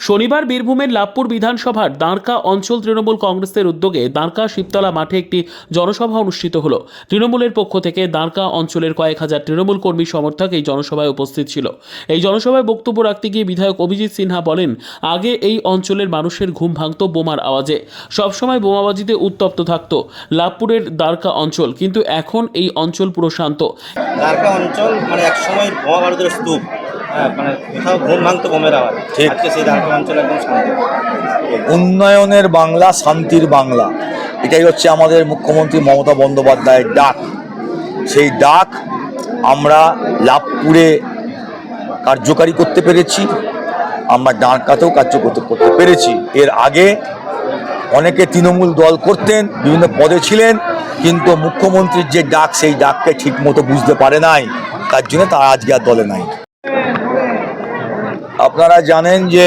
শনিবার বীরভূমের লাভপুর বিধানসভার দাঁড়কা অঞ্চল তৃণমূল কংগ্রেসের উদ্যোগে দাঁড়কা শিবতলা মাঠে একটি জনসভা অনুষ্ঠিত হলো। তৃণমূলের পক্ষ থেকে দাঁড়কা অঞ্চলের কয়েক হাজার তৃণমূল কর্মী সমর্থক এই জনসভায় উপস্থিত ছিল। এই জনসভায় বক্তব্য রাখতে গিয়ে বিধায়ক অভিজিৎ সিনহা বলেন, আগে এই অঞ্চলের মানুষের ঘুম ভাঙত বোমার আওয়াজে। সবসময় বোমাবাজিতে উত্তপ্ত থাকত লাভপুরের দ্বারকা অঞ্চল, কিন্তু এখন এই অঞ্চল পুরো শান্ত। দ্বারকা অঞ্চল মানে এক সময় স্তূপ। মানে কোথাও ঘুম ভাঙতো বোমের আওয়াজ। ঠিক। আজকে সেই দ্বারকা অঞ্চল একদম শান্ত। উন্নয়নের বাংলা শান্তির বাংলা। এটাই হচ্ছে আমাদের মুখ্যমন্ত্রী মমতা বন্দ্যোপাধ্যায়ের ডাক। সেই ডাক আমরা লাভপুরে কার্যকারী করতে পেরেছি। আমরা ডানকাতেও কার্য করতে করতে পেরেছি। এর আগে অনেকে তৃণমূল দল করতেন বিভিন্ন পদে ছিলেন কিন্তু মুখ্যমন্ত্রীর যে ডাক সেই ডাককে ঠিকমতো বুঝতে পারে নাই। তার জন্য তারা আজকে আর দলে নাই। আপনারা জানেন যে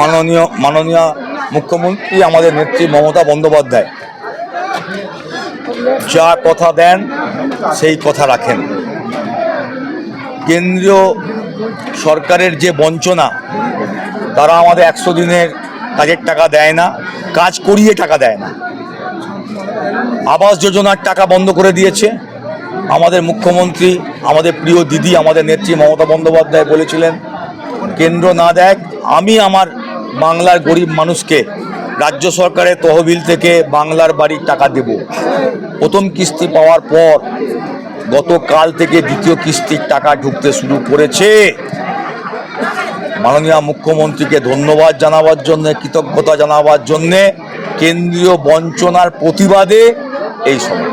মাননীয় মাননীয় মুখ্যমন্ত্রী আমাদের নেত্রী মমতা বন্দ্যোপাধ্যায় যা কথা দেন, সেই কথা রাখেন। কেন্দ্রীয় সরকারের যে বঞ্চনা, তারা আমাদের একশো দিনের কাজের টাকা দেয় না, কাজ করিয়ে টাকা দেয় না। আবাস যোজনার টাকা বন্ধ করে দিয়েছে। আমাদের মুখ্যমন্ত্রী, আমাদের প্রিয় দিদি, আমাদের নেত্রী মমতা বন্দ্যোপাধ্যায় বলেছিলেন, কেন্দ্র না দেখ, আমি আমার বাংলার গরিব মানুষকে রাজ্য সরকারের তহবিল থেকে বাংলার বাড়ির টাকা দেব। প্রথম কিস্তি পাওয়ার পর গতকাল থেকে দ্বিতীয় কিস্তির টাকা ঢুকতে শুরু করেছে। মাননীয় মুখ্যমন্ত্রীকে ধন্যবাদ জানাবার জন্য, কৃতজ্ঞতা জানাবার জন্যে কেন্দ্রীয় বঞ্চনার প্রতিবাদে এই সময়।